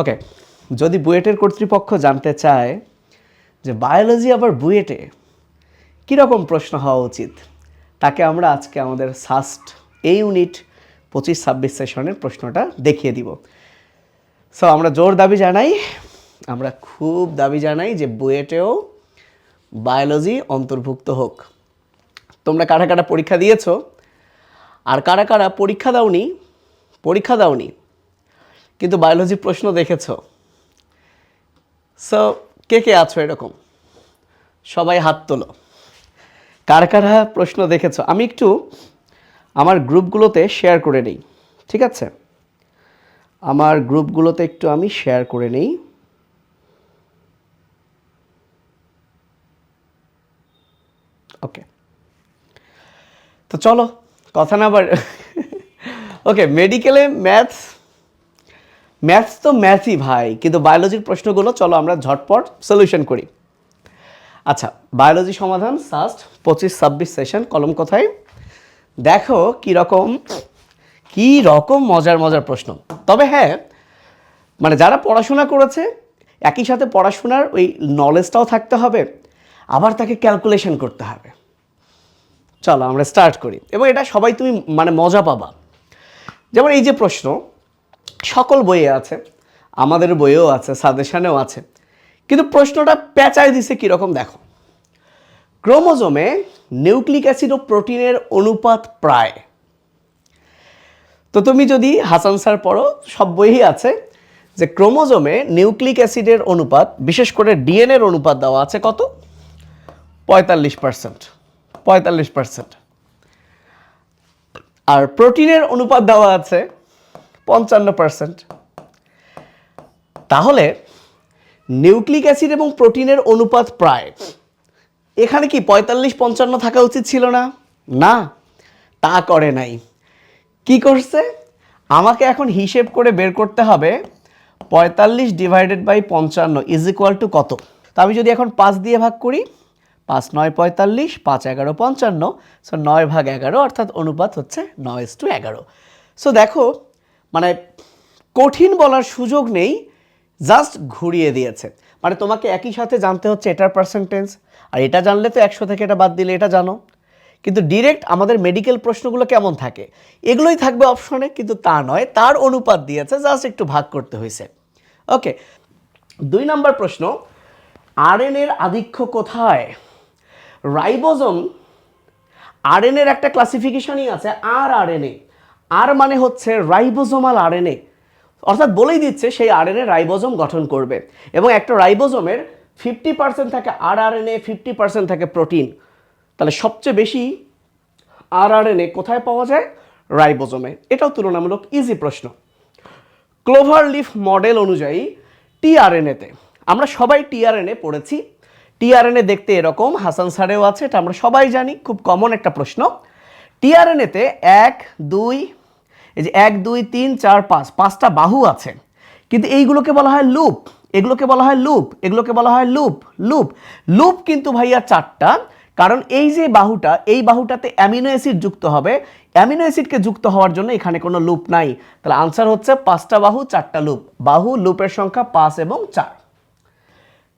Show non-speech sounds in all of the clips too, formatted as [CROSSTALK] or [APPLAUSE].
ওকে যদি বুয়েটের কর্তৃপক্ষ জানতে চায় যে বায়োলজি আবার বুয়েটে কীরকম প্রশ্ন হওয়া উচিত, তাকে আমরা আজকে আমাদের সাস্ট এই ইউনিট পঁচিশ ছাব্বিশ সেশনের প্রশ্নটা দেখিয়ে দিব। সো আমরা জোর দাবি জানাই, আমরা খুব দাবি জানাই যে বুয়েটেও বায়োলজি অন্তর্ভুক্ত হোক। তোমরা কারা কারা পরীক্ষা দিয়েছ? আর কারা কারা পরীক্ষা দাওনি? পরীক্ষা দাওনি। কিন্তু বায়োলজি প্রশ্ন দেখেছ। সো কে কে আছো এরকম? সবাই হাত তোলো। কার কারা প্রশ্ন দেখেছ? আমি একটু আমার গ্রুপগুলোতে শেয়ার করে নিই, ঠিক আছে? আমার গ্রুপগুলোতে একটু আমি শেয়ার করে নিই। ওকে তো চলো, কথা না আবার ওকে মেডিকেলে ম্যাথস ম্যাথস তো ম্যাথই ভাই, কিন্তু বায়োলজির প্রশ্নগুলো চলো আমরা ঝটপট সলিউশন করি। আচ্ছা বায়োলজি সমাধান সাস্ট পঁচিশ ছাব্বিশ সেশন কলম কোথায়? দেখো কী রকম কী রকম মজার মজার প্রশ্ন। তবে হ্যাঁ মানে যারা পড়াশোনা করেছে, একই সাথে পড়াশোনার ওই নলেজটাও থাকতে হবে, আবার তাকে ক্যালকুলেশন করতে হবে। চলো আমরা স্টার্ট করি। এবং এটা সবাই তুমি মানে মজা পাবা। যেমন এই যে প্রশ্ন সকল বইয়ে আছে, আমাদের বইয়েও আছে, সাজেশনেও আছে। কিন্তু প্রশ্নটা পেঁচায় দিছে কীরকম দেখো। ক্রোমোজোমে নিউক্লিক অ্যাসিড ও প্রোটিনের অনুপাত প্রায়। তো তুমি যদি হাসান স্যার পড়ো, সব বইই আছে যে ক্রোমোজোমে নিউক্লিক অ্যাসিডের অনুপাত, বিশেষ করে ডিএনএর অনুপাত দেওয়া আছে কত? পঁয়তাল্লিশ পার্সেন্ট। পঁয়তাল্লিশ পার্সেন্ট। আর প্রোটিনের অনুপাত দেওয়া আছে পঞ্চান্ন পার্সেন্ট তাহলে নিউক্লিক অ্যাসিড এবং প্রোটিনের অনুপাত প্রায়। এখানে কি পঁয়তাল্লিশ পঞ্চান্ন থাকা উচিত ছিল না? না, তা করে নাই। কি করছে? আমাকে এখন হিসেব করে বের করতে হবে পঁয়তাল্লিশ ডিভাইডেড বাই পঞ্চান্ন ইজ ইকুয়াল টু কত? তো আমি যদি এখন পাঁচ দিয়ে ভাগ করি, পাঁচ নয় পঁয়তাল্লিশ, পাঁচ এগারো পঞ্চান্ন সো নয় ভাগ এগারো অর্থাৎ অনুপাত হচ্ছে নয় টু এগারো। সো দেখো মানে কঠিন বলার সুযোগ নেই জাস্ট ঘুরিয়ে দিয়েছে। মানে তোমাকে একই সাথে জানতে হচ্ছে এটার পার্সেন্টেজ আর এটা জানলে তো একশো থেকে এটা বাদ দিলে এটা জানো। কিন্তু ডিরেক্ট আমাদের মেডিকেল প্রশ্নগুলো কেমন থাকে? এগুলোই থাকবে অপশনে কিন্তু তা নয়, তার অনুপাত দিয়েছে জাস্ট একটু ভাগ করতে হয়েছে। ওকে দুই নাম্বার প্রশ্ন আরএনএর আধিক্য কোথায়? রাইবোজোম আরএনএর একটা ক্লাসিফিকেশনই আছে, আর আরএনএ আর মানে হচ্ছে রাইবোজোমাল আরএনএ। অর্থাৎ বলেই দিচ্ছে সেই আরএনএ রাইবোজোম গঠন করবে। এবং একটা রাইবোজোমের ফিফটি পার্সেন্ট থাকে আর আরএনএ ফিফটি পার্সেন্ট থাকে প্রোটিন। তাহলে সবচেয়ে বেশি আর আরএনএ কোথায় পাওয়া যায়? রাইবোজোমে। এটাও তুলনামূলক ইজি প্রশ্ন। ক্লোভার লিফ মডেল অনুযায়ী টিআরএনএতে। আমরা সবাই টিআরএনএ পড়েছি। টিআরএনএ দেখতে এরকম, হাসান স্যারেও আছে, এটা আমরা সবাই জানি, খুব কমন একটা প্রশ্ন। টিআরএনএতে এক, দুই, এই যে এক, দুই, তিন, চার, পাঁচ, পাঁচটা বাহু আছে। কিন্তু এইগুলোকে বলা হয় লুপ, এগুলোকে বলা হয় লুপ, এগুলোকে বলা হয় লুপ লুপ। লুপ কিন্তু ভাইয়া চারটা, কারণ এই যে বাহুটা, এই বাহুটাতে অ্যামিনো অ্যাসিড যুক্ত হবে। অ্যামিনো অ্যাসিডকে যুক্ত হওয়ার জন্য এখানে কোনো লুপ নাই। তাহলে আনসার হচ্ছে পাঁচটা বাহু, চারটা লুপ। বাহু, লুপের সংখ্যা পাঁচ এবং চার।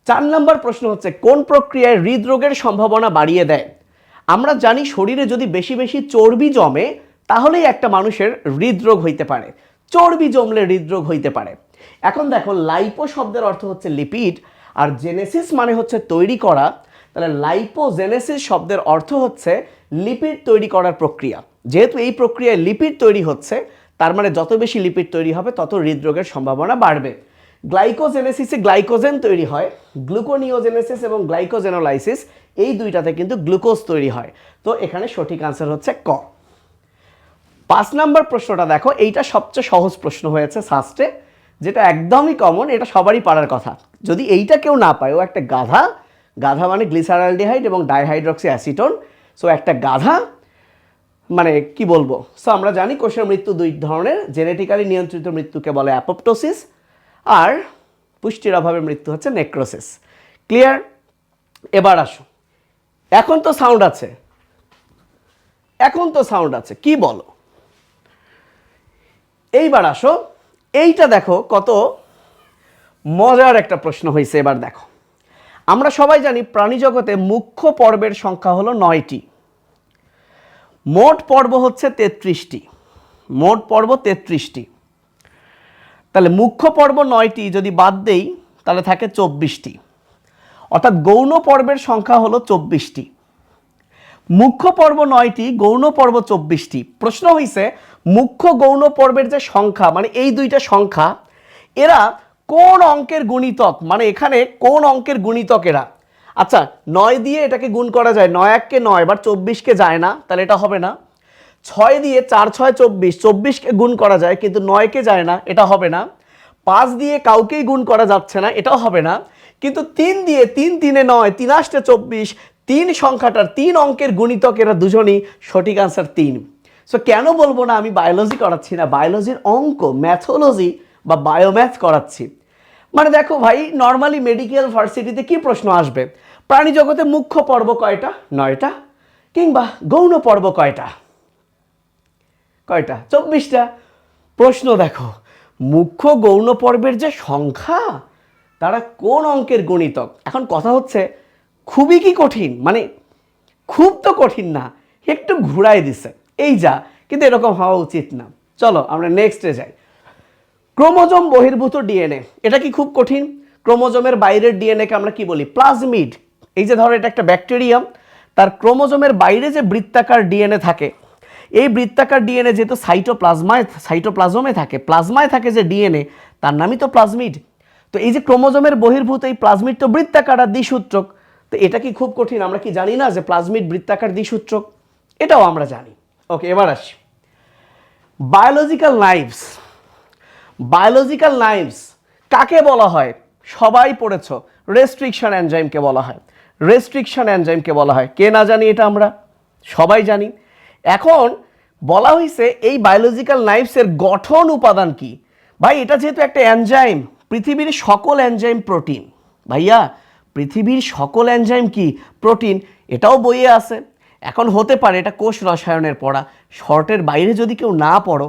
চার নম্বর প্রশ্ন হচ্ছে, কোন প্রক্রিয়ায় হৃদরোগের সম্ভাবনা বাড়িয়ে দেয়? আমরা জানি শরীরে যদি বেশি বেশি চর্বি জমে, তাহলেই একটা মানুষের হৃদরোগ হইতে পারে। চর্বি জমলে হৃদরোগ হইতে পারে। এখন দেখো লাইপো শব্দের অর্থ হচ্ছে লিপিড, আর জেনেসিস মানে হচ্ছে তৈরি করা। তাহলে লাইপোজেনেসিস শব্দের অর্থ হচ্ছে লিপিড তৈরি করার প্রক্রিয়া। যেহেতু এই প্রক্রিয়ায় লিপিড তৈরি হচ্ছে, তার মানে যত বেশি লিপিড তৈরি হবে, তত হৃদরোগের সম্ভাবনা বাড়বে। গ্লাইকোজেনেসিসে গ্লাইকোজেন তৈরি হয়, গ্লুকোনিওজেনেসিস এবং গ্লাইকোজেনোলাইসিস, এই দুইটাতে কিন্তু গ্লুকোজ তৈরি হয়। তো এখানে সঠিক আনসার হচ্ছে ক। পাঁচ নাম্বার প্রশ্নটা দেখো, এইটা সবচেয়ে সহজ প্রশ্ন হয়েছে সাস্টে যেটা একদমই কমন এটা সবারই পারার কথা। যদি এইটা কেউ না পায়, ও একটা গাধা গাধা মানে গ্লিসারালডিহাইড এবং ডাইহাইড্রক্সি অ্যাসিটোন সো একটা গাধা মানে কি বলব? সো আমরা জানি কোষের মৃত্যু দুই ধরনের জেনেটিক্যালি নিয়ন্ত্রিত মৃত্যুকে বলে অ্যাপোপ্টোসিস আর পুষ্টির অভাবে মৃত্যু হচ্ছে নেক্রোসিস ক্লিয়ার এবার আসো। এখন তো সাউন্ড আছে। এখন তো সাউন্ড আছে। কি বলো? এইবার আসো। এইটা দেখো কত মজার একটা প্রশ্ন হয়েছে এবার দেখো। আমরা সবাই জানি প্রাণী জগতে মুখ্য পর্বের সংখ্যা হলো নয়টি। মোট পর্ব হচ্ছে তেত্রিশটি। মোট পর্ব তেত্রিশটি। তাহলে মুখ্য পর্ব নয়টি যদি বাদ দেই, তাহলে থাকে চব্বিশটি। অর্থাৎ গৌণ পর্বের সংখ্যা হলো চব্বিশটি। মুখ্য পর্ব নয়টি, গৌণ পর্ব চব্বিশটি। প্রশ্ন হইছে, মুখ্য গৌণ পর্বের যে সংখ্যা মানে এই দুইটা সংখ্যা, এরা কোন অঙ্কের গুণিতক মানে এখানে কোন অঙ্কের গুণিতক এরা? আচ্ছা নয় দিয়ে এটাকে গুণ করা যায়, নয় এককে নয়, এবার চব্বিশকে যায় না, তাহলে এটা হবে না। ছয় দিয়ে চার, ছয়, চব্বিশ, চব্বিশকে গুণ করা যায়, কিন্তু নয়কে যায় না, এটা হবে না। পাঁচ দিয়ে কাউকেই গুণ করা যাচ্ছে না, এটাও হবে না। কিন্তু তিন দিয়ে তিন, তিনে নয়, তিন আষ্টে চব্বিশ, তিন সংখ্যাটার তিন অঙ্কের গুণিতক এরা দুজনই, সঠিক আনসার তিন। সো কেন বলব না, আমি বায়োলজি করাচ্ছি না বায়োলজির অঙ্ক ম্যাথোলজি বা বায়োম্যাথ করাচ্ছি। মানে দেখো ভাই নর্মালি মেডিকেল ভার্সিটিতে কি প্রশ্ন আসবে? প্রাণী জগতে মুখ্য পর্ব কয়টা? নয়টা, কিংবা গৌণ পর্ব কয়টা? কয়টা? চব্বিশটা। প্রশ্ন দেখো, মুখ্য গৌণ পর্বের যে সংখ্যা, তারা কোন অঙ্কের গণিতক? এখন কথা হচ্ছে, খুবই কি কঠিন? মানে খুব তো কঠিন না, একটু ঘুরাই দিছে। এই যা, কিন্তু এরকম হওয়া উচিত না। চলো, আমরা নেক্সটে যাই। ক্রোমোজোম বহির্ভূত ডিএনএ, এটা কি খুব কঠিন? ক্রোমোজোমের বাইরের ডিএনএকে আমরা কি বলি? প্লাজমিড। এই যে ধরো, এটা একটা ব্যাকটেরিয়াম, তার ক্রোমোজোমের বাইরে যে বৃত্তাকার ডিএনএ থাকে এই বৃত্তাকার ডিএনএ যেহেতু সাইটোপ্লাজমায়, সাইটোপ্লাজমে থাকে, প্লাজমায় থাকে যে ডিএনএ, তার নামই তো প্লাজমিড। তো এই যে ক্রোমোজোমের বহির্ভূত এই প্লাজমিড তো বৃত্তাকার আর দ্বিসূত্রক, তো এটা কি খুব কঠিন? আমরা কি জানি না যে প্লাজমিড বৃত্তাকার দ্বিসূত্রক? এটাও আমরা জানি। ওকে, এবার আসি। বায়োলজিক্যাল নাইভস বায়োলজিক্যাল নাইভস কাকে বলা হয়? সবাই পড়েছ। রেস্ট্রিকশন এনজাইমকে বলা হয়। রেস্ট্রিকশন এনজাইমকে বলা হয়। কে না জানি এটা আমরা? সবাই জানি। এখন বলা হয়েছে এই বায়োলজিক্যাল নাইভসের গঠন উপাদান কি? ভাই, এটা যেহেতু একটা এনজাইম পৃথিবীর সকল এনজাইম প্রোটিন ভাইয়া, পৃথিবীর সকল এনজাইম কি? প্রোটিন এটাও বইয়ে আছে। এখন হতে পারে এটা কোষ রসায়নের পড়া। শর্টের বাইরে যদি কেউ না পড়ো,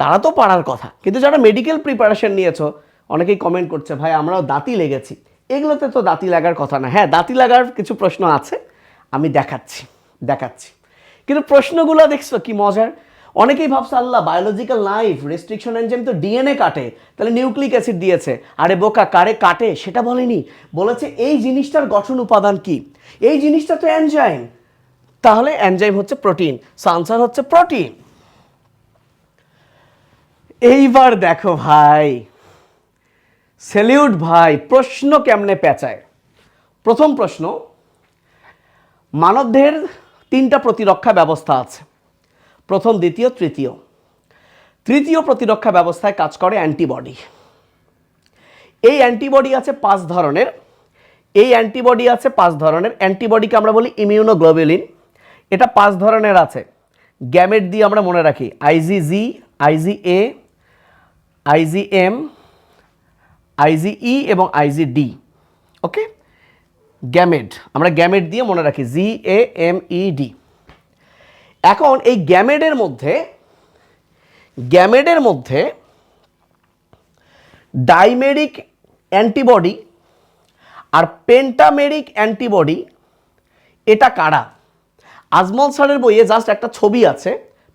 তারা তো পারার কথা। কিন্তু যারা মেডিকেল প্রিপারেশন নিয়েছো, অনেকেই কমেন্ট করছে, ভাই, আমরাও দাঁতি লেগেছি। এগুলোতে তো দাঁতি লাগার কথা না। হ্যাঁ দাঁতি লাগার কিছু প্রশ্ন আছে। আমি দেখাচ্ছি দেখাচ্ছি। কিন্তু প্রশ্নগুলো দেখছ, কি মজার? অনেকেই ভাবছে, আল্লাহ বায়োলজিক্যাল লাইফ রেস্ট্রিকশন এনজাইম তো ডিএনএ কাটে, তাহলে নিউক্লিক অ্যাসিড দিয়েছে। আরে বোকা, কারে কাটে? সেটা বলেনি। বলেছে, এই জিনিসটার গঠন উপাদান কি? এই জিনিসটা তো এনজাইম তাহলে এনজাইম হচ্ছে প্রোটিন সানসার হচ্ছে প্রোটিন এইবার দেখো ভাই সেলিউট ভাই, প্রশ্ন কেমনে পেঁচায়? প্রথম প্রশ্ন, মানবদেহের তিনটা প্রতিরক্ষা ব্যবস্থা আছে। প্রথম, দ্বিতীয়, তৃতীয়। তৃতীয় প্রতিরক্ষা ব্যবস্থায় কাজ করে অ্যান্টিবডি। এই অ্যান্টিবডি আছে পাঁচ ধরনের। এই অ্যান্টিবডি আছে পাঁচ ধরনের। অ্যান্টিবডিকে আমরা বলি ইমিউনোগ্লোবুলিন। এটা পাঁচ ধরনের আছে। গ্যামেট দিয়ে আমরা মনে রাখি। আইজিজি আইজিএ আইজিএম আইজিই এবং আইজিডি ওকে? গ্যামেট, আমরা গ্যামেট দিয়ে মনে রাখি জি এ এম ই ডি এখন এই গ্যামেডের মধ্যে গ্যামেডের মধ্যে ডাইমেরিক অ্যান্টিবডি আর পেন্টামেরিক অ্যান্টিবডি, এটা কারা? আজমল স্যারের বইয়ে জাস্ট একটা ছবি আছে,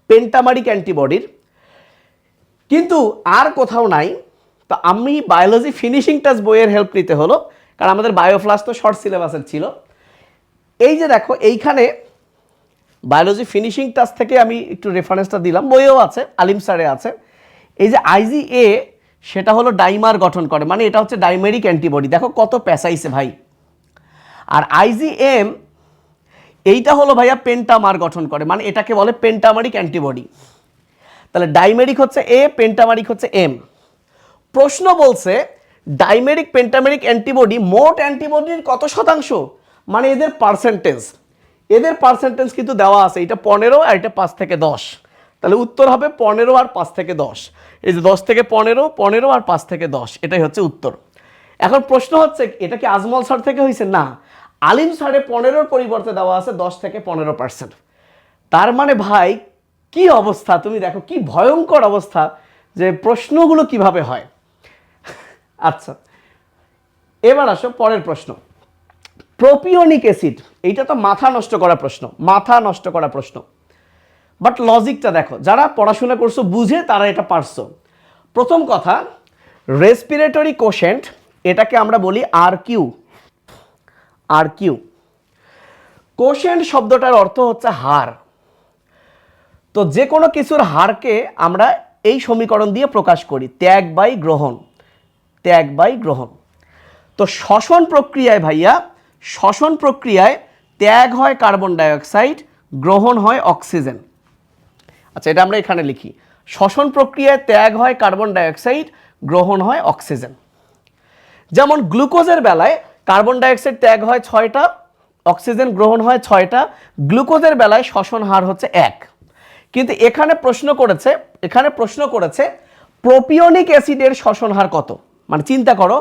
পেন্টামারিক অ্যান্টিবডির। কিন্তু আর কোথাও নাই, তো আমি বায়োলজি ফিনিশিং টাচ বইয়ের হেল্প নিতে হলো। কারণ আমাদের বায়োফ্লাস তো শর্ট সিলেবাসের ছিল। এই যে দেখো, এইখানে বায়োলজি ফিনিশিং টাচ থেকে আমি একটু রেফারেন্সটা দিলাম। বইও আছে, আলিম স্যারে আছে। এই যে আইজি এ সেটা হলো ডাইমার গঠন করে মানে এটা হচ্ছে ডাইমেরিক অ্যান্টিবডি। দেখো কত পেঁচাইছে ভাই। আর আইজি এম এইটা হলো ভাইয়া পেন্টামার গঠন করে মানে এটাকে বলে পেন্টামারিক অ্যান্টিবডি। তাহলে ডাইমেরিক হচ্ছে এ পেন্টামারিক হচ্ছে এম প্রশ্ন বলছে ডাইমেরিক পেন্টামেরিক অ্যান্টিবডি মোট অ্যান্টিবডির কত শতাংশ? মানে এদের পার্সেন্টেজ এদের পার্সেন্টেজ কিন্তু দেওয়া আছে। এটা পনেরো আর এটা পাঁচ থেকে দশ। তাহলে উত্তর হবে পনেরো আর পাঁচ থেকে দশ। এই যে দশ থেকে পনেরো পনেরো আর পাঁচ থেকে দশ। এটাই হচ্ছে উত্তর। এখন প্রশ্ন হচ্ছে, এটা কি আজমল স্যার থেকে হয়েছে? না। আলিম স্যারে পনেরোর পরিবর্তে দেওয়া আছে দশ থেকে পনেরো পার্সেন্ট তার মানে ভাই, কি অবস্থা? তুমি দেখো, কি ভয়ঙ্কর অবস্থা যে প্রশ্নগুলো কীভাবে হয়। আচ্ছা এবার আসো পরের প্রশ্ন। প্রোপিওনিক অ্যাসিড, এইটা তো মাথা নষ্ট করা প্রশ্ন, মাথা নষ্ট করা প্রশ্ন। বাট লজিকটা দেখো, যারা পড়াশোনা করছ বুঝে তারা এটা পারছ। প্রথম কথা রেসপিরেটরি কোশেন্ট এটাকে আমরা বলি R Q R Q quotient শব্দটার অর্থ হচ্ছে হার তো যে কোনো কিছুর হারকে আমরা এই সমীকরণ দিয়ে প্রকাশ করি, ত্যাগ বাই গ্রহণ। ত্যাগ বাই গ্রহণ। তো শ্বসন প্রক্রিয়ায় ভাইয়া, শ্বসন প্রক্রিয়ায় ত্যাগ হয় কার্বন ডাইঅক্সাইড, গ্রহণ হয় অক্সিজেন। আচ্ছা এটা আমরা এখানে লিখি। শ্বসন প্রক্রিয়ায় ত্যাগ হয় কার্বন ডাইঅক্সাইড, গ্রহণ হয় অক্সিজেন। যেমন গ্লুকোজের বেলায় কার্বন ডাইঅক্সাইড ত্যাগ হয় ছয়টা, অক্সিজেন গ্রহণ হয় ছয়টা, গ্লুকোজের বেলায় শ্বসন হার হচ্ছে এক। কিন্তু এখানে প্রশ্ন করেছে, এখানে প্রশ্ন করেছে, প্রোপিওনিক অ্যাসিডের শ্বসন হার কত? মানে চিন্তা করো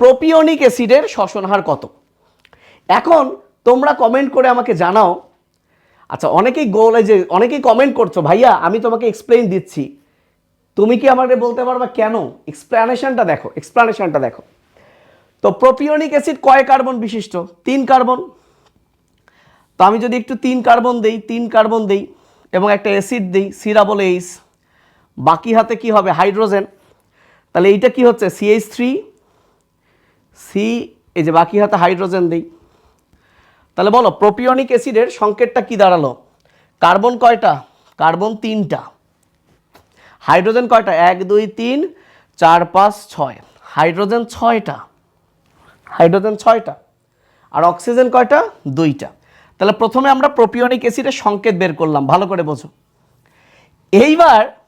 প্রোপিওনিক অ্যাসিডের শ্বসন হার কত? এখন তোমরা কমেন্ট করে আমাকে জানাও। আচ্ছা অনেকেই গোলে যে, অনেকেই কমেন্ট করছ, ভাইয়া, আমি তোমাকে এক্সপ্লেইন দিচ্ছি। তুমি কি আমাকে বলতে পারবা কেন? এক্সপ্লানেশনটা দেখো এক্সপ্লানেশনটা দেখো। তো প্রোপিওনিক অ্যাসিড কয় কার্বন বিশিষ্ট? তিন কার্বন তো আমি যদি একটু তিন কার্বন দেই, তিন কার্বন দেই এবং একটা অ্যাসিড দিই সিরাবল এইস বাকি হাতে কি হবে? হাইড্রোজেন তাহলে এইটা কি হচ্ছে? সিএইচ থ্রি সি এই যে বাকি হাতে হাইড্রোজেন দিই। তাহলে বলো প্রোপিওনিক অ্যাসিডের সংকেতটা কি দাঁড়াল? কার্বন কয়টা? কার্বন তিনটা। হাইড্রোজেন কয়টা? এক, দুই, তিন, চার, পাঁচ, ছয়। হাইড্রোজেন ছয়টা। হাইড্রোজেন ছয়টা। আর অক্সিজেন কয়টা? দুইটা। তাহলে প্রথমে আমরা প্রোপিওনিক অ্যাসিডের সংকেত বের করলাম, ভালো করে বোঝো। এইবার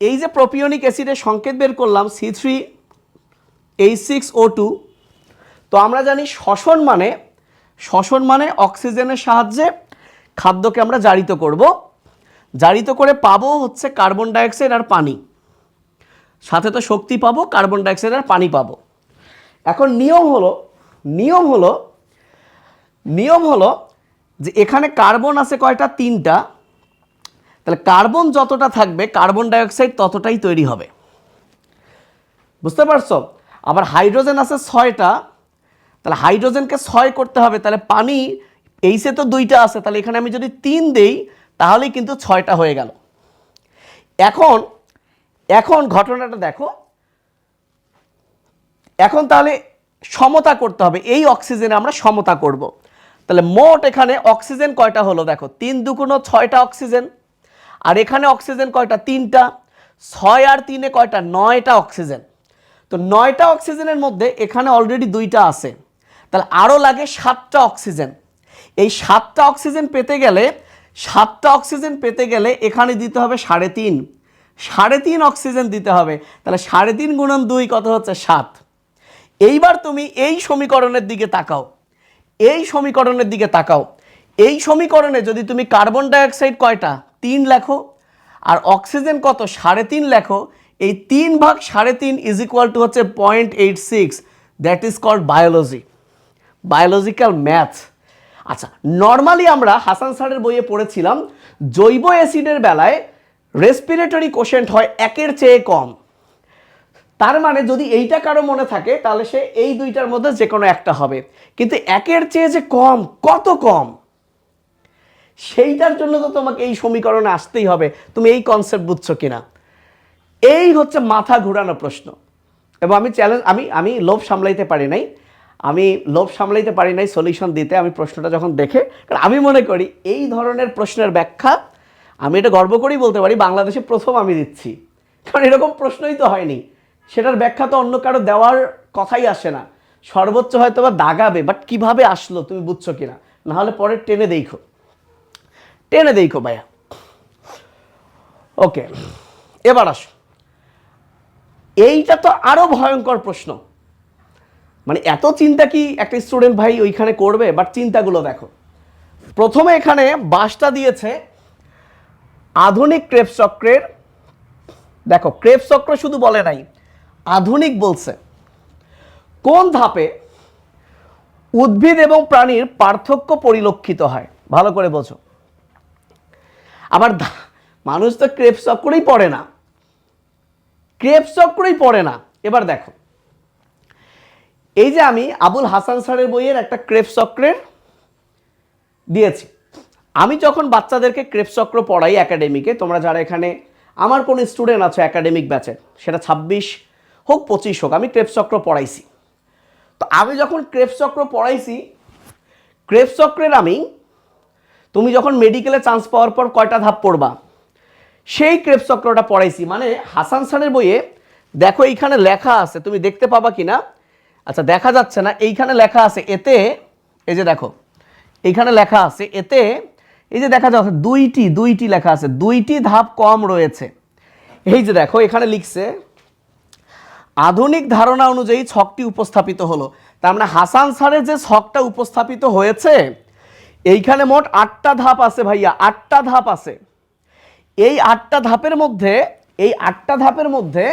এই যে প্রোপিওনিক অ্যাসিডের সংকেত বের করলাম C three H six O two তো আমরা জানি শ্বসন মানে শ্বসন মানে অক্সিজেনের সাহায্যে খাদ্যকে আমরা জারিত করব। জারিত করে পাবো হচ্ছে কার্বন ডাইঅক্সাইড আর পানি। সাথে তো শক্তি পাবো কার্বন ডাইঅক্সাইড আর পানি পাবো। এখন নিয়ম হলো নিয়ম হলো নিয়ম হলো যে এখানে কার্বন আছে কয়টা? তিনটা। তাহলে কার্বন যতটা থাকবে, কার্বন ডাইঅক্সাইড ততটাই তৈরি হবে। বুঝতে পারছ? আবার হাইড্রোজেন আছে ছয়টা, তাহলে হাইড্রোজেনকে ছয় করতে হবে, তাহলে পানি এইসে তো দুইটা আছে, তাহলে এখানে আমি যদি তিন দেই, তাহলেই কিন্তু ছয়টা হয়ে গেল। এখন এখন ঘটনাটা দেখো। এখন তাহলে সমতা করতে হবে, এই অক্সিজেনে আমরা সমতা করব। তাহলে মোট এখানে অক্সিজেন কয়টা হলো দেখো, তিন দুগুণ ছয়টা অক্সিজেন। আর এখানে অক্সিজেন কয়টা? তিনটা। ছয় আর তিনে কয়টা? নয়টা অক্সিজেন। তো নয়টা অক্সিজেনের মধ্যে এখানে অলরেডি দুইটা আছে। তাহলে আরও লাগে সাতটা অক্সিজেন। এই সাতটা অক্সিজেন পেতে গেলে, সাতটা অক্সিজেন পেতে গেলে এখানে দিতে হবে সাড়ে তিন। সাড়ে তিন অক্সিজেন দিতে হবে। তাহলে সাড়ে তিন গুণন দুই কত হচ্ছে? সাত। এইবার তুমি এই সমীকরণের দিকে তাকাও। এই সমীকরণের দিকে তাকাও। এই সমীকরণে যদি তুমি কার্বন ডাইঅক্সাইড কয়টা? তিন লেখো, আর অক্সিজেন কত? সাড়ে তিন লেখো। এই তিন ভাগ সাড়ে তিন ইজ ইকুয়াল টু হচ্ছে point eight six that is called biology biological math আচ্ছা নর্মালি আমরা হাসান স্যারের বইয়ে পড়েছিলাম, জৈব অ্যাসিডের বেলায় রেসপিরেটরি কোশেন্ট হয় একের চেয়ে কম। তার মানে যদি এইটা কারও মনে থাকে, তাহলে সে এই দুইটার মধ্যে যে কোনো একটা হবে। কিন্তু একের চেয়ে যে কম, কত কম? সেইটার জন্য তো তোমাকে এই সমীকরণে আসতেই হবে। তুমি এই কনসেপ্ট বুঝছ কিনা? এই হচ্ছে মাথা ঘুরানো প্রশ্ন। এবং আমি চ্যালেঞ্জ আমি আমি লোভ সামলাইতে পারি নাই। আমি লোভ সামলাইতে পারি নাই সলিউশন দিতে। আমি প্রশ্নটা যখন দেখে কারণ আমি মনে করি এই ধরনের প্রশ্নের ব্যাখ্যা আমি এটা গর্ব করেই বলতে পারি, বাংলাদেশে প্রথম আমি দিচ্ছি। কারণ এরকম প্রশ্নই তো হয়নি। সেটার ব্যাখ্যা তো অন্য কারও দেওয়ার কথাই আসে না। সর্বোচ্চ হয়তো বা দাগাবে বাট কীভাবে আসলো তুমি বুঝছ কিনা? নাহলে পরে টেনে দেখো। টেনে দেখো ভাইয়া। ওকে এবার আসো। এইটা তো আরও ভয়ঙ্কর প্রশ্ন। মানে এত চিন্তা কি একটা স্টুডেন্ট ভাই ওইখানে করবে? বাট চিন্তাগুলো দেখো। প্রথমে এখানে বাসটা দিয়েছে আধুনিক ক্রেপস চক্রের, দেখো ক্রেপস চক্র শুধু বলে নাই, আধুনিক বলছে। কোন ধাপে উদ্ভিদ এবং প্রাণীর পার্থক্য পরিলক্ষিত হয়? ভালো করে বোঝো। আবার মানুষ তো ক্রেপ চক্রেই পড়ে না। ক্রেপস চক্রই পড়ে না। এবার দেখো। এই যে আমি আবুল হাসান স্যারের বইয়ের একটা ক্রেপ চক্রের দিয়েছি। আমি যখন বাচ্চাদেরকে ক্রেপ চক্র পড়াই একাডেমিকে, তোমরা যারা এখানে, আমার কোনো স্টুডেন্ট আছে একাডেমিক ব্যাচের সেটা ছাব্বিশ হোক, পঁচিশ হোক, আমি ক্রেপ চক্র পড়াইছি। তো আমি যখন ক্রেপ চক্র পড়াইছি ক্রেপ চক্রের আমি তুমি যখন মেডিকেলে চান্স পাওয়ার পর কয়টা ধাপ পড়বা? সেই ক্রেপ চক্রটা পড়াইছি। মানে হাসান স্যারের বইয়ে দেখো এইখানে লেখা আছে, তুমি দেখতে পাবা কি না আচ্ছা দেখা যাচ্ছে না, এইখানে লেখা আছে, এতে এই যে দেখো, এইখানে লেখা আছে, এতে এই যে দেখা যাচ্ছে, দুইটি দুইটি লেখা আছে, দুইটি ধাপ কম রয়েছে। এই যে দেখো, এখানে লিখছে, আধুনিক ধারণা অনুযায়ী ছকটি উপস্থাপিত হলো। তার মানে হাসান স্যারের যে ছকটা উপস্থাপিত হয়েছে এইখানে মোট আটটা ধাপ আছে ভাইয়া, আটটা ধাপ আছে। এই আটটা ধাপের মধ্যে, এই আটটা ধাপের মধ্যে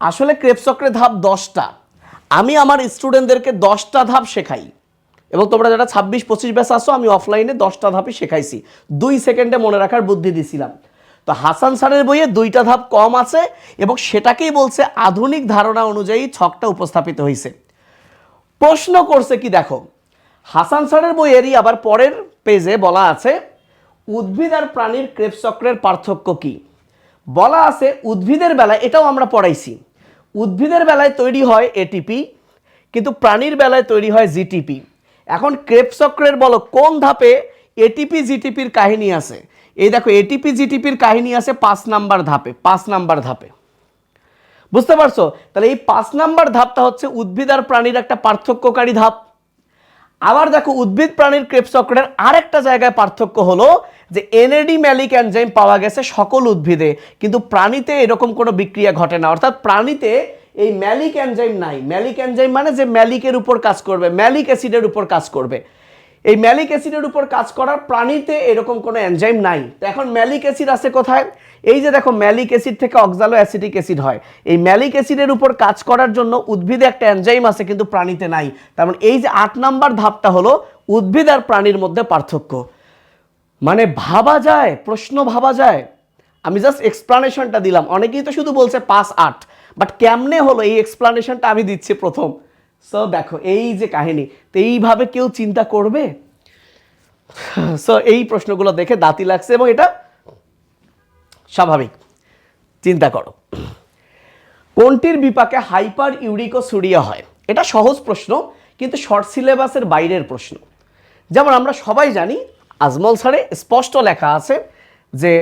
আসলে ক্রেপচক্রের ধাপ দশটা। আমি আমার স্টুডেন্টদেরকে দশটা ধাপ শেখাই। এবং তোমরা যারা ছাব্বিশ, পঁচিশ ব্যাস আসো আমি অফলাইনে দশটা ধাপই শেখাইছি। দুই সেকেন্ডে মনে রাখার বুদ্ধি দিছিলাম। তো হাসান স্যারের বইয়ে দুইটা ধাপ কম আছে এবং সেটাকেই বলছে আধুনিক ধারণা অনুযায়ী ছকটা উপস্থাপিত হয়েছে প্রশ্ন করছে কি দেখো হাসান স্যারের বইয়েরই আবার পরের পেজে বলা আছে, উদ্ভিদ আর প্রাণীর ক্রেপ চক্রের পার্থক্য কি? বলা আছে উদ্ভিদের বেলায়, এটাও আমরা পড়াইছি, উদ্ভিদের বেলায় তৈরি হয় এটিপি কিন্তু প্রাণীর বেলায় তৈরি হয় জিটিপি এখন ক্রেপ চক্রের বলো, কোন ধাপে এটিপি জিটিপির কাহিনী আছে? এই দেখো এটিপি জিটিপির কাহিনী আছে পাঁচ নাম্বার ধাপে, পাঁচ নাম্বার ধাপে। বুঝতে পারছ? তাহলে এই পাঁচ নাম্বার ধাপটা হচ্ছে উদ্ভিদ আর প্রাণীর একটা পার্থক্যকারী ধাপ। আবার দেখো উদ্ভিদ প্রাণীর ক্রেপ চক্রের আরেকটা জায়গায় পার্থক্য হলো যে এনএডি ম্যালিক এনজাইম পাওয়া গেছে সকল উদ্ভিদে, কিন্তু প্রাণীতে এরকম কোনো বিক্রিয়া ঘটে না। অর্থাৎ প্রাণীতে এই ম্যালিক এনজাইম নাই। ম্যালিক এনজাইম মানে যে ম্যালিকের উপর কাজ করবে ম্যালিক অ্যাসিডের উপর কাজ করবে। এই ম্যালিক অ্যাসিডের উপর কাজ করার প্রাণীতে এরকম কোনো এনজাইম নাই। তো এখন ম্যালিক অ্যাসিড আছে কোথায়? এই যে দেখো ম্যালিক অ্যাসিড থেকে অক্সালো অ্যাসিটিক অ্যাসিড হয়। এই ম্যালিক অ্যাসিডের উপর কাজ করার জন্য উদ্ভিদে একটা এনজাইম আছে, কিন্তু প্রাণীতে নাই। তার মানে এই যে আট নাম্বার ধাপটা হলো উদ্ভিদ আর প্রাণীর মধ্যে পার্থক্য। মানে ভাবা যায়, প্রশ্ন ভাবা যায়। আমি জাস্ট এক্সপ্লানেশনটা দিলাম। অনেকেই তো শুধু বলছে পাঁচ আট বাট কেমনে হলো এই এক্সপ্লানেশনটা আমি দিচ্ছি প্রথম। সো দেখো, এই যে কাহিনী, তো এইভাবে কেউ চিন্তা করবে? [LAUGHS] সো এই প্রশ্নগুলো দেখে দাঁতি লাগছে এবং এটা স্বাভাবিক। চিন্তা করো। কোনটির বিপাকে হাইপার ইউরিকোসুরিয়া হয়? এটা সহজ প্রশ্ন, কিন্তু শর্ট সিলেবাসের বাইরের প্রশ্ন। যেমন আমরা সবাই জানি, আজমল স্যারে স্পষ্ট লেখা আছে যে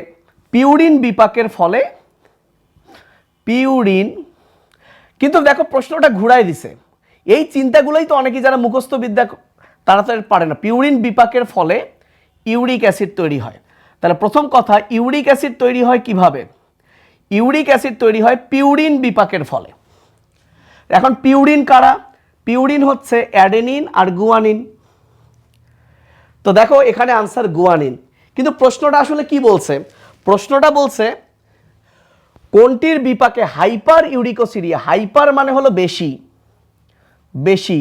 পিউরিন বিপাকের ফলে পিউরিন, কিন্তু দেখো প্রশ্নটা ঘুরাই দিছে। এই চিন্তাগুলোই তো অনেকেই যারা মুখস্থ বিদ্যা তারা তো পারে না। পিউরিন বিপাকের ফলে ইউরিক অ্যাসিড তৈরি হয়। তাহলে প্রথম কথা, ইউরিক অ্যাসিড তৈরি হয় কীভাবে? ইউরিক অ্যাসিড তৈরি হয় পিউরিন বিপাকের ফলে। এখন পিউরিন কারা? পিউরিন হচ্ছে অ্যাডেনিন আর গুয়ানিন। তো দেখো, এখানে আনসার গুয়ানিন। কিন্তু প্রশ্নটা আসলে কি বলছে? প্রশ্নটা বলছে, কোনটির বিপাকে হাইপার ইউরিকোসিরিয়া, হাইপার মানে হলো বেশি বেশি।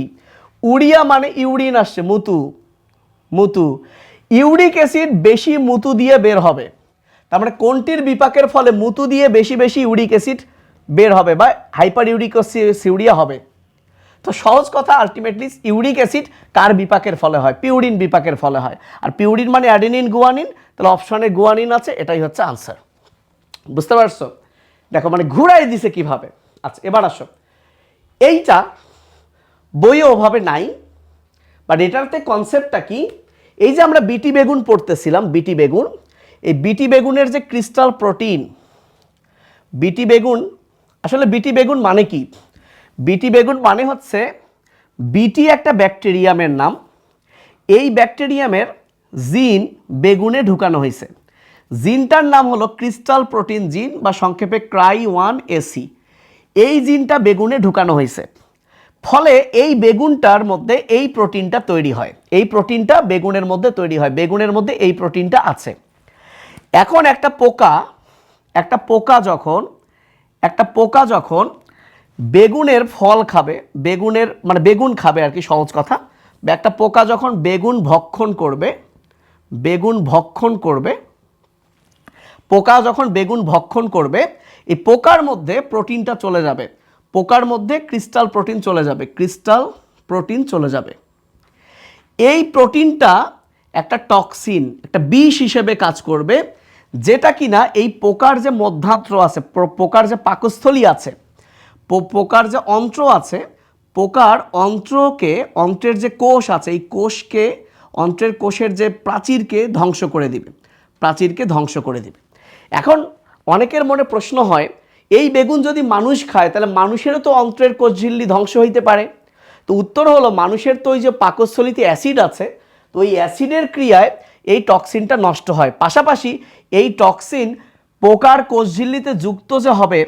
উড়িয়া মানে ইউরিন আসছে, মুতু মুতু। ইউরিক অ্যাসিড বেশি মুতু দিয়ে বের হবে। তার মানে কোনটির বিপাকের ফলে মুতু দিয়ে বেশি বেশি ইউরিক অ্যাসিড বের হবে বা হাইপার ইউরিক সিউরিয়া হবে। তো সহজ কথা আলটিমেটলি ইউরিক অ্যাসিড কার বিপাকের ফলে হয়? পিউরিন বিপাকের ফলে হয়। আর পিউরিন মানে অ্যাডেনিন, গুয়ানিন। তাহলে অপশনে গুয়ানিন আছে, এটাই হচ্ছে আনসার বুঝতে পারছ? দেখো মানে ঘুরাই দিছে কীভাবে? আচ্ছা এবার আসো। এইটা বইয়ে ওভাবে নাই বাট এটাতে কনসেপ্টটা কি? এই যে আমরা বিটি বেগুন পড়তেছিলাম, বিটি বেগুন, এই বিটি বেগুনের যে ক্রিস্টাল প্রোটিন, বিটি বেগুন, আসলে বিটি বেগুন মানে কি? বিটি বেগুন মানে হচ্ছে বিটি একটা ব্যাকটেরিয়ামের নাম। এই ব্যাকটেরিয়ামের জিন বেগুনে ঢুকানো হয়েছে। জিনটার নাম হলো ক্রিস্টাল প্রোটিন জিন বা সংক্ষেপে ক্রাই ওয়ান এসি। এই জিনটা বেগুনে ঢুকানো হয়েছে। ফলে এই বেগুনটার মধ্যে এই প্রোটিনটা তৈরি হয়। এই প্রোটিনটা বেগুনের মধ্যে তৈরি হয়। বেগুনের মধ্যে এই প্রোটিনটা আছে। এখন একটা পোকা একটা পোকা যখন, একটা পোকা যখন বেগুনের ফল খাবে, বেগুনের মানে বেগুন খাবে আর কি, সহজ কথা। একটা পোকা যখন বেগুন ভক্ষণ করবে, বেগুন ভক্ষণ করবে, পোকা যখন বেগুন ভক্ষণ করবে, এই পোকার মধ্যে প্রোটিনটা চলে যাবে। পোকার মধ্যে ক্রিস্টাল প্রোটিন চলে যাবে। ক্রিস্টাল প্রোটিন চলে যাবে। এই প্রোটিনটা একটা টক্সিন, একটা বিষ হিসেবে কাজ করবে, যেটা কি না এই পোকার যে মধ্যাত্র আছে পোকার যে পাকস্থলী আছে পোকার যে অন্ত্র আছে, পোকার অন্ত্রকে, অন্ত্রের যে কোষ আছে, এই কোষকে, অন্ত্রের কোষের যে প্রাচীরকে ধ্বংস করে দিবে, প্রাচীরকে ধ্বংস করে দিবে। এখন অনেকের মনে প্রশ্ন হয়, এই বেগুন যদি মানুষ খায়, তাহলে মানুষেরও তো অন্ত্রের কোষ ঝিল্লি ধ্বংস হইতে পারে। তো উত্তর হলো মানুষের তো ওই যে পাকস্থলিতে অ্যাসিড আছে, তো ওই অ্যাসিডের ক্রিয়ায় এই টক্সিনটা নষ্ট হয়। পাশাপাশি এই টক্সিন পোকার কোষঝিল্লিতে যুক্ত যে হবে,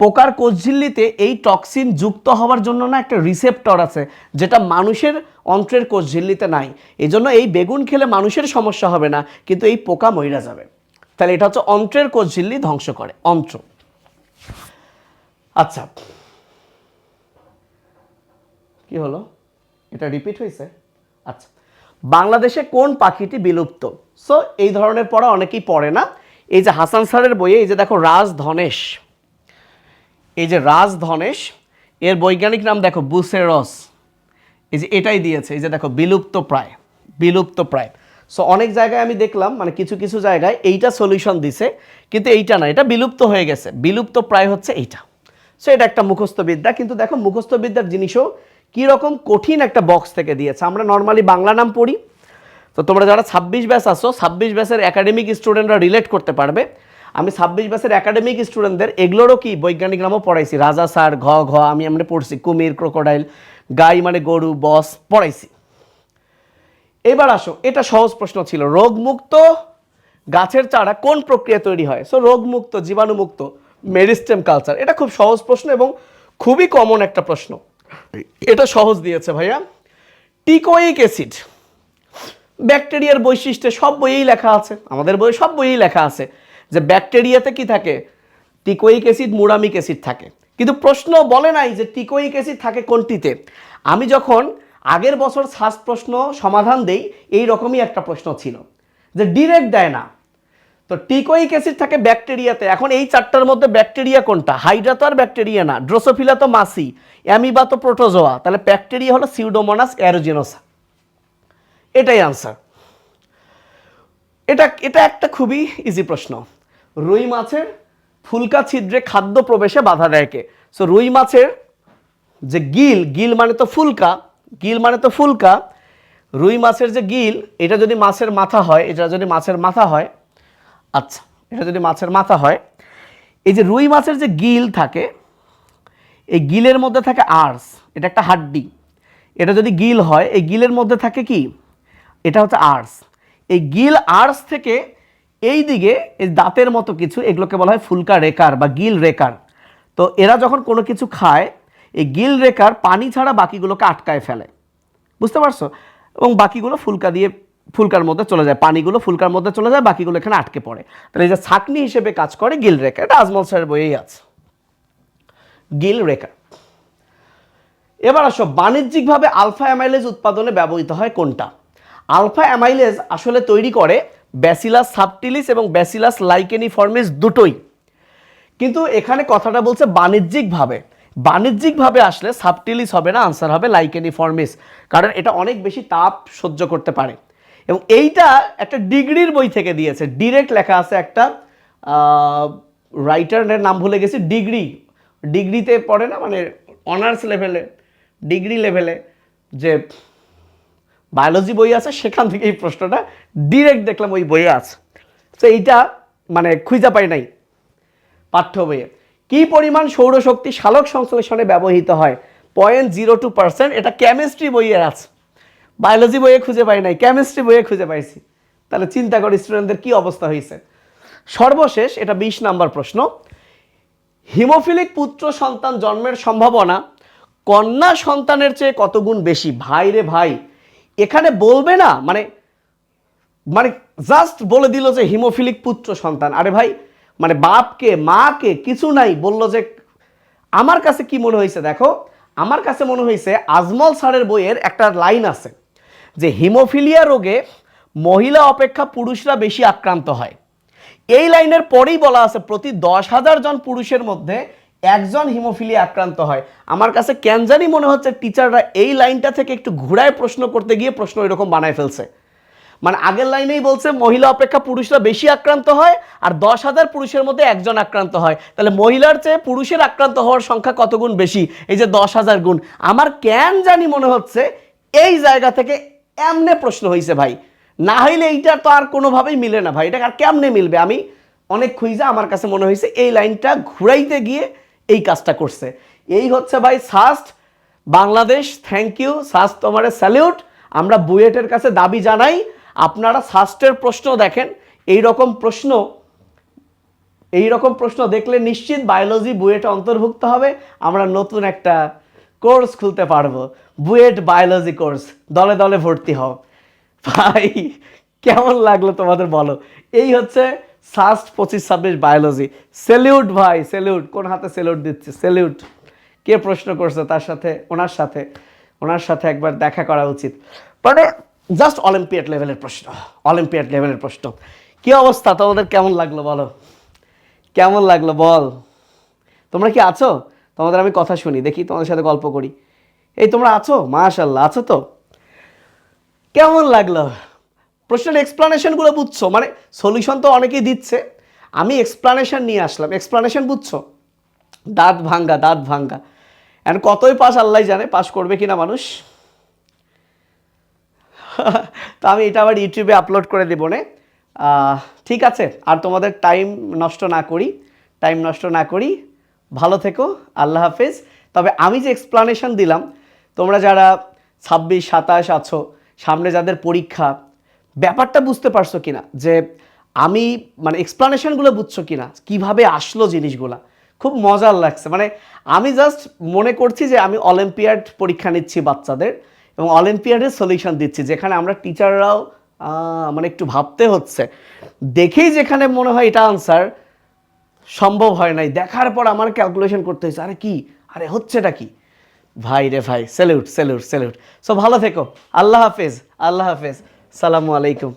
পোকার কোষঝিল্লিতে এই টক্সিন যুক্ত হওয়ার জন্য না একটা রিসেপ্টর আছে, যেটা মানুষের অন্ত্রের কোষঝিল্লিতে নাই। এই জন্য এই বেগুন খেলে মানুষের সমস্যা হবে না, কিন্তু এই পোকা মইরা যাবে। তাহলে এটা হচ্ছে অন্ত্রের কোষঝিল্লি ধ্বংস করে, অন্ত্র। আচ্ছা কি হলো? এটা রিপিট হয়েছে? আচ্ছা বাংলাদেশে কোন পাখিটি বিলুপ্ত? সো এই ধরনের পড়া অনেকেই পড়ে না। এই যে হাসান স্যারের বইয়ে, এই যে দেখো রাজধনেশ এই যে রাজধনেশ এর বৈজ্ঞানিক নাম দেখো বুসেরস। এই যে এটাই দিয়েছে, এই যে দেখো বিলুপ্ত প্রায় বিলুপ্ত প্রায়। সো অনেক জায়গায় আমি দেখলাম মানে কিছু কিছু জায়গায় এইটা সলিউশন দিছে, কিন্তু এইটা না, এটা বিলুপ্ত হয়ে গেছে। বিলুপ্ত প্রায় হচ্ছে এইটা। সো এটা একটা মুখস্থবিদ্যা, কিন্তু দেখো মুখস্থ বিদ্যার কীরকম কঠিন একটা বক্স থেকে দিয়েছে। আমরা নর্মালি বাংলা নাম পড়ি। তো তোমরা যারা ছাব্বিশ ব্যাস আসো ছাব্বিশ ব্যাসের একাডেমিক স্টুডেন্টরা রিলেট করতে পারবে। আমি ছাব্বিশ ব্যাসের একাডেমিক স্টুডেন্টদের এগুলোরও কি বৈজ্ঞানিক নামও পড়াইছি? রাজা স্যার, ঘ ঘ, আমি আমরা পড়ছি। কুমির ক্রোকোডাইল গাই মানে গরু, বস, পড়াইছি। এবার আসো, এটা সহজ প্রশ্ন ছিল। রোগমুক্ত গাছের চারা কোন প্রক্রিয়া তৈরি হয়? সো রোগমুক্ত, জীবাণুমুক্ত, মেরিস্টেম কালচার। এটা খুব সহজ প্রশ্ন এবং খুবই কমন একটা প্রশ্ন। এটা সহজ দিয়েছে ভাইয়া। Teichoic acid. ব্যাকটেরিয়ার বৈশিষ্ট্যে সব বইয়েই লেখা আছে। আমাদের বইয়ে সব বইয়েই লেখা আছে যে ব্যাকটেরিয়াতে কি থাকে? টিকোইক অ্যাসিড, মুরামিক অ্যাসিড থাকে। কিন্তু প্রশ্ন বলে নাই যে টিকোইক অ্যাসিড থাকে কোনটিতে। আমি যখন আগের বছর শ্বাস প্রশ্ন সমাধান দেই, এই রকমই একটা প্রশ্ন ছিল। যে ডিরেক্ট দেয় না। তো টিকোইক অ্যাসিড থাকে ব্যাকটেরিয়াতে। এখন এই চারটার মধ্যে ব্যাকটেরিয়া কোনটা? হাইড্রা তো আর ব্যাকটেরিয়া না। ড্রোসোফিলা তো মাসি। অ্যামিবা তো প্রোটোজোয়া তাহলে ব্যাকটেরিয়া হলো সিউডোমোনাস অ্যারোজেনোসা এটাই আনসার এটা এটা একটা খুবই ইজি প্রশ্ন। রুই মাছের ফুলকা ছিদ্রে খাদ্য প্রবেশে বাধা দেয় কে? সো রুই মাছের যে গিল গিল মানে তো ফুলকা, গিল মানে তো ফুলকা। রুই মাছের যে গিল, এটা যদি মাছের মাথা হয়, এটা যদি মাছের মাথা হয় আচ্ছা এটা যদি মাছের মাথা হয়, এই যে রুই মাছের যে গিল থাকে, এই গিলের মধ্যে থাকে আর্স, এটা একটা হাড্ডি। এটা যদি গিল হয়, এই গিলের মধ্যে থাকে কি? এটা হচ্ছে আর্স। এই গিল আর্স থেকে এই দিকে এই দাঁতের মতো কিছু, এগুলোকে বলা হয় ফুলকা রেকার বা গিল রেকার। তো এরা যখন কোনো কিছু খায়, এই গিল রেকার পানি ছাড়া বাকিগুলোকে আটকায় ফেলে। বুঝতে পারছ? এবং বাকিগুলো ফুলকা দিয়ে ফুলকার মধ্যে চলে যায়, পানিগুলো ফুলকার মধ্যে চলে যায়, বাকিগুলো এখানে আটকে পড়ে। তাহলে এই যে ছাকনি হিসেবে কাজ করে গিল রেকার এটা আজমল স্যারের বইয়েই আছে। গিল রেকার এবার আসো, বাণিজ্যিকভাবে আলফা অ্যামাইলেজ উৎপাদনে ব্যবহৃত হয় কোনটা? আলফা অ্যামাইলেজ আসলে তৈরি করে ব্যাসিলাস সাবটিলিস এবং ব্যাসিলাস লাইকেনিফর্মিস দুটোই। কিন্তু এখানে কথাটা বলছে বাণিজ্যিকভাবে। বাণিজ্যিকভাবে আসলে সাবটিলিস হবে না, আনসার হবে লাইকেনিফর্মিস। কারণ এটা অনেক বেশি তাপ সহ্য করতে পারে। এবং এইটা একটা ডিগ্রির বই থেকে দিয়েছে। ডিরেক্ট লেখা আছে একটা রাইটারের নাম ভুলে গেছি, ডিগ্রি। ডিগ্রিতে পড়ে না মানে অনার্স লেভেলে ডিগ্রি লেভেলে যে বায়োলজি বই আছে, সেখান থেকে এই প্রশ্নটা ডিরেক্ট দেখলাম, ওই বইয়ে আছে। তো এইটা মানে খুঁজা পাই নাই পাঠ্য বইয়ে। কি পরিমাণ সৌরশক্তি সালোক সংশ্লেষণে ব্যবহৃত হয়? পয়েন্ট জিরো টু পার্সেন্ট এটা কেমিস্ট্রি বইয়ে আছে। বায়োলজি বইয়ে খুঁজে পাই নাই কেমিস্ট্রি বইয়ে খুঁজে পাইছি। তাহলে চিন্তা করি স্টুডেন্টদের কি অবস্থা হয়েছে সর্বশেষ, এটা বিশ নাম্বার প্রশ্ন। হিমোফিলিক পুত্র সন্তান জন্মের সম্ভাবনা, কন্যা সন্তানের চেয়ে কত গুণ বেশি? ভাই রে ভাই, এখানে বলবে না মানে মানে জাস্ট বলে দিল যে হিমোফিলিক পুত্র সন্তান। আরে ভাই মানে বাপকে, মাকে কিছু নাই, বলল যে, আমার কাছে কি মনে হয়েছে দেখো, আমার কাছে মনে হয়েছে আজমল স্যারের বইয়ের একটা লাইন আছে। যে হিমোফিলিয়া রোগে মহিলা অপেক্ষা পুরুষরা বেশি আক্রান্ত হয়। এই লাইনের পরেই বলা আছে, প্রতি দশ হাজার জন পুরুষের মধ্যে একজন হিমোফিলিয়া আক্রান্ত হয়। আমার কাছে কেন জানি মনে হচ্ছে টিচাররা এই লাইনটা থেকে একটু ঘুরায় প্রশ্ন করতে গিয়ে প্রশ্ন এরকম বানায় ফেলছে। মানে আগের লাইনেই বলছে, মহিলা অপেক্ষা পুরুষরা বেশি আক্রান্ত হয় আর দশ হাজার পুরুষের মধ্যে একজন আক্রান্ত হয়। তাহলে মহিলার চেয়ে পুরুষের আক্রান্ত হওয়ার সংখ্যা কত গুণ বেশি? এই যে দশ হাজার গুণ। আমার কেন জানি মনে হচ্ছে এই জায়গা থেকে এমনে প্রশ্ন হয়েছে ভাই। না হইলে এইটা তো আর কোনোভাবেই মিলে না ভাই। এটা আর কেমনে মিলবে? আমি অনেক খুঁজে আমার কাছে মনে হয়েছে এই লাইনটা ঘুরাইতে গিয়ে এই কাজটা করছে। এই হচ্ছে ভাই, SUST, Bangladesh thank you SUST তোমারে স্যালিউট আমরা বুয়েটের কাছে দাবি জানাই, আপনারা সাস্টের প্রশ্ন দেখেন। এই রকম প্রশ্ন এই রকম প্রশ্ন দেখলে নিশ্চিত বায়োলজি বুয়েটে অন্তর্ভুক্ত হবে। আমরা নতুন একটা কোর্স খুলতে পারব। বুয়েট বায়োলজি কোর্স দলে দলে ভর্তি হও। ভাই, কেমন লাগল তোমাদের বলো? এই হচ্ছে সাস্ট পঁচিশ ছাব্বিশ বায়োলজি সেলিউট ভাই সেলিউট কোন হাতে সেলিউট দিচ্ছে? সেলিউট কে প্রশ্ন করছে? তার সাথে, ওনার সাথে। ওনার সাথে একবার দেখা করা উচিত। মানে জাস্ট অলিম্পিয়াড লেভেলের প্রশ্ন। অলিম্পিয়াড লেভেলের প্রশ্ন। কি অবস্থা? তোমাদের কেমন লাগল বলো? কেমন লাগল বল? তোমরা কি আছো? তোমাদের আমি কথা শুনি, দেখি তোমাদের সাথে গল্প করি। এই তোমরা আছো? মাশাল্লাহ আছো তো? কেমন লাগল? প্রশ্নের এক্সপ্লানেশনগুলো বুঝছ? মানে সলিউশন তো অনেকেই দিচ্ছে। আমি এক্সপ্লানেশন নিয়ে আসলাম। এক্সপ্লানেশন বুঝছ? দাঁত ভাঙ্গা দাঁত ভাঙ্গা। এখন কতই পাস আল্লাহ জানে, পাস করবে কিনা মানুষ? [LAUGHS] তো আমি এটা আবার ইউটিউবে আপলোড করে দেবো, নে। ঠিক আছে, আর তোমাদের টাইম নষ্ট না করি টাইম নষ্ট না করি। ভালো থেকো, আল্লাহ হাফেজ। তবে আমি যে এক্সপ্লানেশন দিলাম, তোমরা যারা ছাব্বিশ, সাতাশ আছো, সামনে যাদের পরীক্ষা, ব্যাপারটা বুঝতে পারছ কিনা? যে আমি মানে এক্সপ্লানেশনগুলো বুঝছ কিনা? কীভাবে আসলো জিনিসগুলা? খুব মজার লাগছে। মানে আমি জাস্ট মনে করছি যে আমি অলিম্পিয়াড পরীক্ষা নিচ্ছি বাচ্চাদের এবং অলিম্পিয়াডের সলিউশন দিচ্ছি, যেখানে আমরা টিচাররাও মানে একটু ভাবতে হচ্ছে। দেখেই যেখানে মনে হয় এটা আনসার সম্ভব হয় নাই। দেখার পর আমার ক্যালকুলেশন করতে হয়েছে। আরে কি? আরে হচ্ছেটা কি? ভাই রে ভাই স্যালুট স্যালুট স্যালুট সো ভালো থেকো। আল্লাহ হাফেজ আল্লাহ হাফেজ। সালামু আলাইকুম।